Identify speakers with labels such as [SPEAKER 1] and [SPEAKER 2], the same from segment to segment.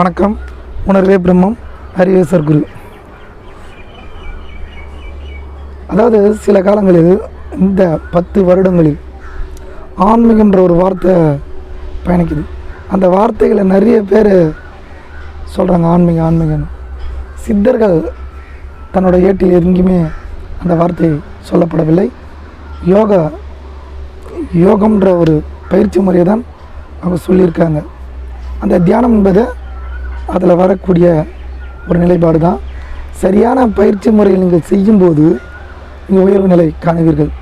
[SPEAKER 1] வணக்கம். உணர்வே பிரம்மம் அறிவே சர்க்குரு. அதாவது சில காலங்களில் இந்த பத்து வருடங்களில் ஆன்மீகன்ற ஒரு வார்த்தை பயணிக்குது. அந்த வார்த்தைகளை நிறைய பேர் சொல்கிறாங்க ஆன்மீகம் ஆன்மீகம் சித்தர்கள் தன்னோட ஏட்டில் எங்கேயுமே அந்த வார்த்தை சொல்லப்படவில்லை. யோகா யோகம்ன்ற ஒரு பயிற்சி முறையை தான் அவங்க சொல்லியிருக்காங்க. அந்த தியானம் என்பது அதில் வரக்கூடிய ஒரு நிலைப்பாடு தான். சரியான பயிற்சி முறையில் நீங்கள் செய்யும்போது நீங்கள் உயர்வு நிலை காணுவீர்கள்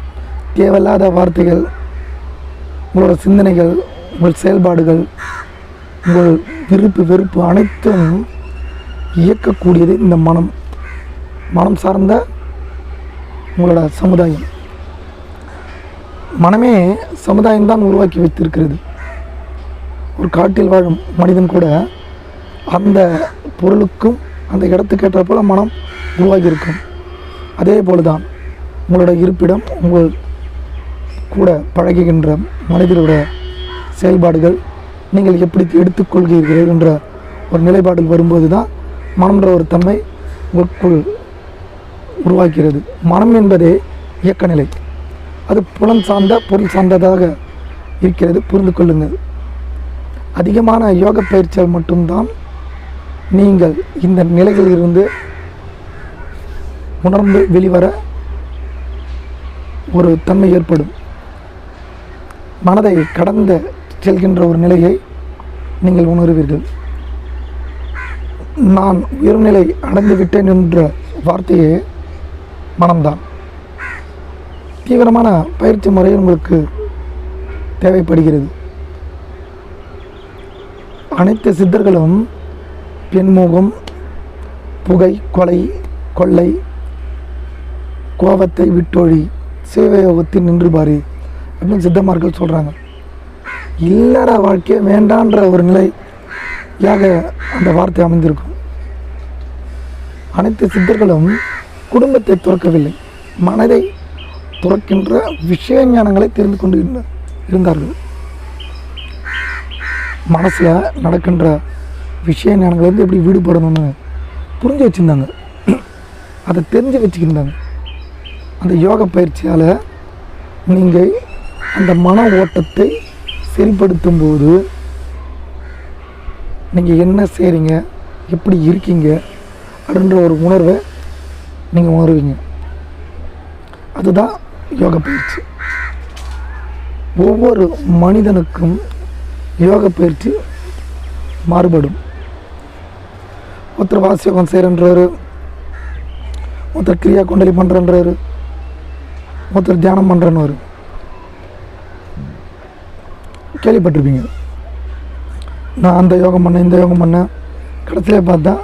[SPEAKER 1] தேவையில்லாத வார்த்தைகள் உங்களோட சிந்தனைகள் உங்கள் செயல்பாடுகள் உங்கள் விருப்பு வெறுப்பு அனைத்தும் இயக்கக்கூடியது இந்த மனம். மனம் சார்ந்த உங்களோட சமுதாயம். மனமே சமுதாயம் தான் உருவாக்கி வைத்திருக்கிறது. ஒரு காட்டில் வாழும் மனிதன் கூட அந்த பொருளுக்கும் அந்த இடத்துக்கு ஏற்ற போல மனம் உருவாகி இருக்கும் அதே போல தான் உங்களோட இருப்பிடம் உங்கள் கூட பழகுகின்ற மனிதரோட செயல்பாடுகள் நீங்கள் எப்படி எடுத்துக்கொள்கிறீர்கள் என்ற ஒரு நிலைப்பாடில் வரும்போது தான் மனம்ன்ற ஒரு தன்மை உங்களுக்குள் உருவாக்கிறது மனம் என்பதே இயக்க நிலை அது புலன் சார்ந்த பொருள் சார்ந்ததாக இருக்கிறது. புரிந்து கொள்ளுங்கள். அதிகமான யோக பயிற்சியால் மட்டும்தான் நீங்கள் இந்த நிலையில் இருந்து உணர்ந்து வெளிவர ஒரு தன்மை ஏற்படும். மனதை கடந்த செல்கின்ற ஒரு நிலையை நீங்கள் உணர்வீர்கள். நான் உயர்நிலை அடைந்து விட்டேன் என்ற வார்த்தையே மனம்தான். தீவிரமான பயிற்சி முறை உங்களுக்கு தேவைப்படுகிறது. அனைத்து சித்தர்களும் பெண்முகம் புகை கொலை கொள்ளை கோபத்தை விட்டொழி சேவையோகத்தில் நின்று பாரு அப்படின்னு சித்தமார்கள் சொல்கிறாங்க இல்லற வாழ்க்கையை வேண்டான்ற ஒரு நிலையாக அந்த வார்த்தை அமைந்திருக்கும். அனைத்து சித்தர்களும் குடும்பத்தை துறக்கவில்லை. மனதை துறக்கின்ற விஷய ஞானங்களை தெரிந்து கொண்டு இருந்தார்கள். மனசில் நடக்கின்ற விஷய ஞானங்கள்லேருந்து எப்படி விடுபடணும்னு புரிஞ்சு வச்சுருந்தாங்க. அதை தெரிஞ்சு வச்சுக்கிருந்தாங்க அந்த யோக பயிற்சியால் நீங்கள் அந்த மன ஓட்டத்தை செயல்படுத்தும் போது நீங்கள் என்ன செய்கிறீங்க எப்படி இருக்கீங்க அப்படின்ற ஒரு உணர்வை நீங்கள் உணர்வீங்க. அதுதான் யோக பயிற்சி. ஒவ்வொரு மனிதனுக்கும் யோக பயிற்சி மாறுபடும். ஒருத்தர் வாசியோகம் செய்கிறன்றாரு ஒருத்தர் கிரியா குண்டலி பண்ணுறன்றாரு ஒருத்தர் தியானம் பண்ணுறன்னு கேள்விப்பட்டிருப்பீங்க. நான் அந்த யோகம் பண்ணேன் இந்த யோகம் பண்ணேன். கடைசியில் பார்த்தா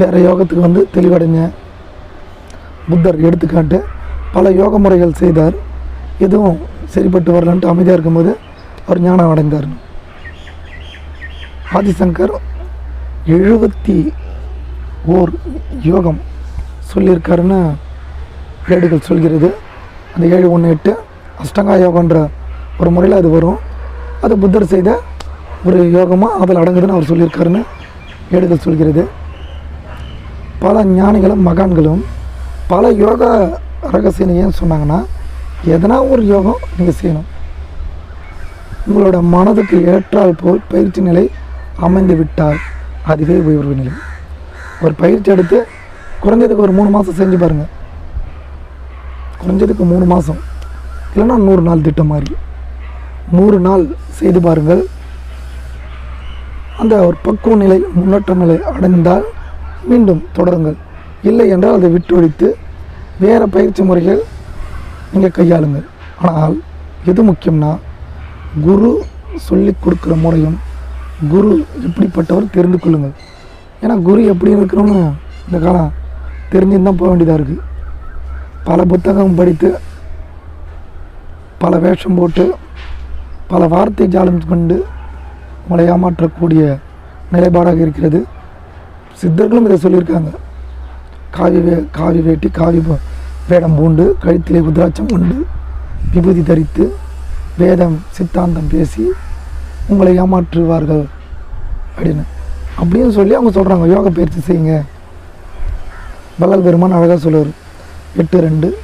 [SPEAKER 1] வேறு யோகத்துக்கு வந்து தெளிவடைஞ்சேன். புத்தர் எடுத்துக்காட்டு பல யோக முறைகள் செய்தார். எதுவும் சரிப்பட்டு வரலன்ட்டு அமைதியாக இருக்கும்போது அவர் ஞானம் அடைந்தார். ஆதிசங்கர் எழுபத்தி ஓர் யோகம் சொல்லியிருக்காருன்னு ஏடுகள் சொல்கிறது. அந்த ஏழு ஒன்று எட்டு அஷ்டங்கா யோகன்ற ஒரு முறையில் அது வரும். அது புத்தர் செய்த ஒரு யோகமாக அதில் அடங்குதுன்னு அவர் சொல்லியிருக்காருன்னு ஏடுகள் சொல்கிறது. பல ஞானிகளும் மகான்களும் பல யோகா ரகசியம் சொன்னாங்கன்னா எதனா ஒரு யோகம் நீங்கள் செய்யணும். உங்களோட மனதுக்கு ஏற்றால் போல் பயிற்சி நிலை அமைந்து விட்டால் அதுவே உயர்வு நிலை. ஒரு பயிற்சி எடுத்து குறைஞ்சதுக்கு ஒரு மூணு மாதம் செஞ்சு பாருங்கள் குறைஞ்சதுக்கு மூணு மாதம் இல்லைன்னா நூறு நாள் திட்டம் மாதிரி. நூறு நாள் செய்து பாருங்கள். அந்த ஒரு பக்குவ நிலை முன்னேற்ற நிலை அடைந்தால் மீண்டும் தொடருங்கள். இல்லை என்றால் அதை விட்டொழித்து வேறு பயிற்சி முறைகள் நீங்கள் கையாளுங்கள். ஆனால் எது முக்கியம்னா குரு சொல்லி கொடுக்குற முறையும் குரு எப்படிப்பட்டவர் தெரிந்து கொள்ளுங்கள். ஏன்னா குரு எப்படி இருக்கணும்னு இந்த காலம் தெரிஞ்சுன்னு தான் போக வேண்டியதாக இருக்குது பல புத்தகம் படித்து பல வேஷம் போட்டு பல வார்த்தை ஜாலம் கொண்டு உங்களை ஏமாற்றக்கூடிய நிலைப்பாடாக இருக்கிறது. சித்தர்களும் இதை சொல்லியிருக்காங்க. காவி வே காவி வேட்டி காவி வேடம் பூண்டு கழுத்திலே உத்ராட்சம் கொண்டு விபூதி தரித்து வேதம் சித்தாந்தம் பேசி உங்களை ஏமாற்றுவார்கள் அப்படின்னு. அப்படின்னு சொல்லி அவங்க சொல்கிறாங்க யோகா பயிற்சி செய்யுங்க. வள்ளல் பெருமான் அழகாக சொல்லுவார் எட்டு ரெண்டு.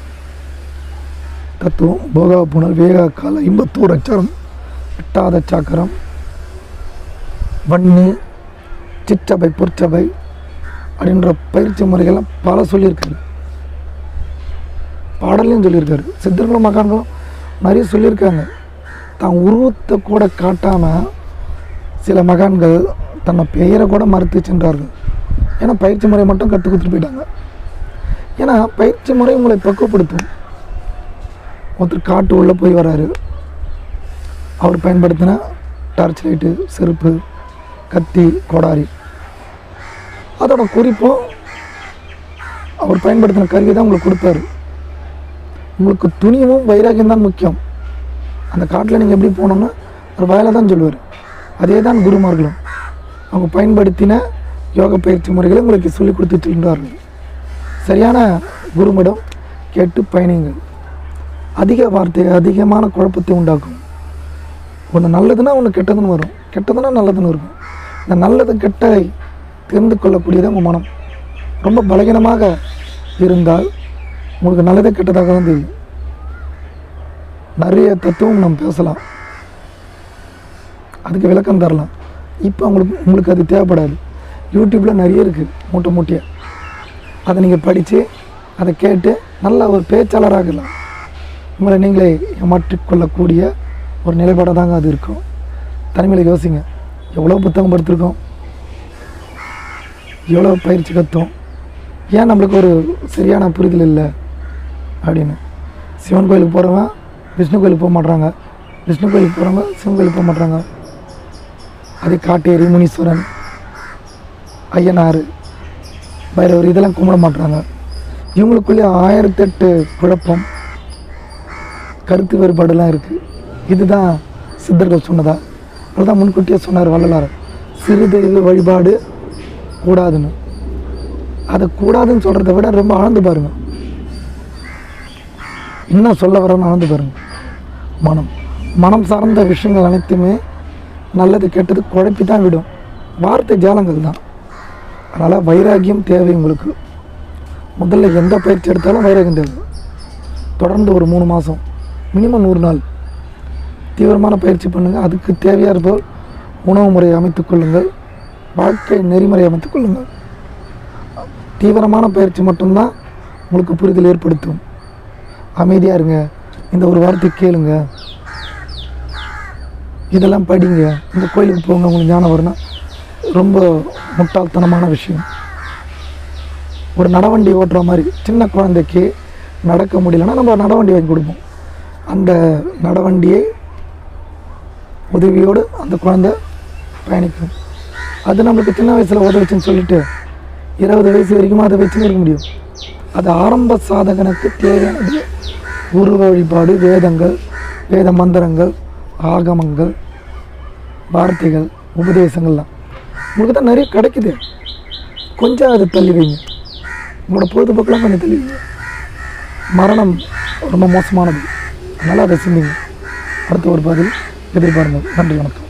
[SPEAKER 1] தத்துவம் போகா புனல் வேகா கால இம்பத்தூர் அச்சரம் எட்டாத சாக்கரம். வன்னி சிற்றபை பொற்சபை அப்படின்ற பயிற்சி முறைகள்லாம் பல சொல்லியிருக்காரு. பாடலையும் சொல்லியிருக்காரு. சித்தர்களும் மகான்களும் நிறைய சொல்லியிருக்காங்க. தான் உருவத்தை கூட காட்டாமல் சில மகான்கள் தன்னை பெயரை கூட மறுத்து சென்றார்கள். ஏன்னா பயிற்சி முறை மட்டும் கற்றுக் கொடுத்துட்டு போயிட்டாங்க. ஏன்னா பயிற்சி முறை உங்களை பக்குவப்படுத்தும். ஒருத்தர் காட்டு உள்ளே போய் வராரு. அவர் பயன்படுத்தின டார்ச் லைட்டு செருப்பு கத்தி கோடாரி. அதோட குறிப்பும் அவர் பயன்படுத்தின கருவி தான் உங்களுக்கு கொடுத்தாரு உங்களுக்கு துணிவும் வைராகியம் தான் முக்கியம். அந்த காட்டில் நீங்கள் எப்படி போனோம்னா ஒரு வயலை தான் சொல்லுவார். அதே தான் குருமார்களும். அவங்க பயன்படுத்தின யோக பயிற்சி முறைகளை உங்களுக்கு சொல்லிக் கொடுத்துட்டு இருந்தார்கள் சரியான குருமிடம் கேட்டு பயணிங்கள் அதிக வார்த்தை அதிகமான குழப்பத்தை உண்டாக்கும். ஒன்று நல்லதுன்னா ஒன்று கெட்டதுன்னு வரும். கெட்டதுன்னா நல்லதுன்னு இருக்கும். இந்த நல்லது கெட்டதை தெரிந்து கொள்ளக்கூடியது உங்கள் மனம். ரொம்ப பலகீனமாக இருந்தால் உங்களுக்கு நல்லதே கெட்டதாக தான் தெரியும். நிறைய தத்துவம் நம்ம பேசலாம். அதுக்கு விளக்கம் தரலாம். இப்போ உங்களுக்கு உங்களுக்கு அது தேவைப்படாது. யூடியூப்பில் நிறைய இருக்குது மூட்டை மூட்டையாக அதை நீங்கள் படித்து அதை கேட்டு நல்ல ஒரு பேச்சாளராகலாம் உங்களை நீங்களே ஏமாற்றிக்கொள்ளக்கூடிய ஒரு நிலைப்பாடாக தாங்க அது இருக்கும். தனிமையில் யோசிங்க. எவ்வளோ புத்தகம் படுத்திருக்கோம். எவ்வளோ பயிற்சி கத்தோம். ஏன் நம்மளுக்கு ஒரு சரியான புரிதல் இல்லை? அப்படின்னு. சிவன் கோயிலுக்கு போகிறவன் விஷ்ணு கோயிலுக்கு போக மாட்றாங்க. விஷ்ணு கோயிலுக்கு போகிறவங்க சிவன் கோயிலுக்கு போக மாட்றாங்க. அதே காட்டேரி முனீஸ்வரன் ஐயனார் பைரவர் இதெல்லாம் கும்பிட மாட்றாங்க. இவங்களுக்குள்ளே ஆயிரத்தெட்டு குழப்பம் கருத்து வேறுபாடுலாம் இருக்குது இதுதான் சித்தர்கள் சொன்னதா? அதுதான் முன்கூட்டியே சொன்னார் வள்ளலார். சிறு தெய்வ வழிபாடு கூடாதுன்னு. அதை கூடாதுன்னு சொல்கிறத விட ரொம்ப ஆழ்ந்து பாருங்க. என்ன சொல்ல வரேன்னு ஆழ்ந்து பாருங்கள் மனம். மனம் சார்ந்த விஷயங்கள் அனைத்துமே நல்லது கெட்டது குழப்பி தான் விடும். வார்த்தை ஜாலங்கள் தான். அதனால் வைராகியம் தேவை உங்களுக்கு. முதல்ல எந்த பயிற்சி எடுத்தாலும் வைராகியம் தேவை. தொடர்ந்து ஒரு மூணு மாதம் மினிமம் நூறு நாள். தீவிரமான பயிற்சி பண்ணுங்கள் அதுக்கு தேவையான போல் உணவு முறையை அமைத்துக்கொள்ளுங்கள் வாழ்க்கை நெறிமுறை அமைத்துக்கொள்ளுங்கள் தீவிரமான பயிற்சி மட்டும்தான் உங்களுக்கு புரிதல் ஏற்படுத்தும். அமைதியாக இருங்க. இந்த ஒரு வார்த்தை கேளுங்க. இதெல்லாம் படிங்க. இந்த கோயிலுக்கு போங்க உங்களுக்கு ஞானம் வரும்னா ரொம்ப முட்டாள்தனமான விஷயம். ஒரு நடவண்டி ஓட்டுற மாதிரி சின்ன குழந்தைக்கு நடக்க முடியலன்னா நம்ம நடவண்டி வாங்கி கொடுப்போம். அந்த நடவண்டியை உதவியோடு அந்த குழந்தை பயணிக்கும். அது நம்மளுக்கு சின்ன வயசில் உதவிச்சுன்னு சொல்லிட்டு இருபது வயசு வரைக்கும் அதை வச்சுன்னு இருக்க முடியும். அது ஆரம்ப சாதகனுக்கு தேவையானது உருவ வழிபாடு வேதங்கள் வேத மந்திரங்கள் ஆகமங்கள் வார்த்தைகள் உபதேசங்கள்லாம். உங்களுக்கு தான் நிறைய கிடைக்குது. கொஞ்சம் அதை தள்ளி வைங்க. உங்களோட பொழுதுபோக்கெல்லாம் கொஞ்சம் தள்ளி வைங்க. மரணம் ரொம்ப மோசமானது. அதனால் அதை சிந்திங்க. அடுத்த ஒரு பதில் எதிர்பாருங்கள். நன்றி வணக்கம்.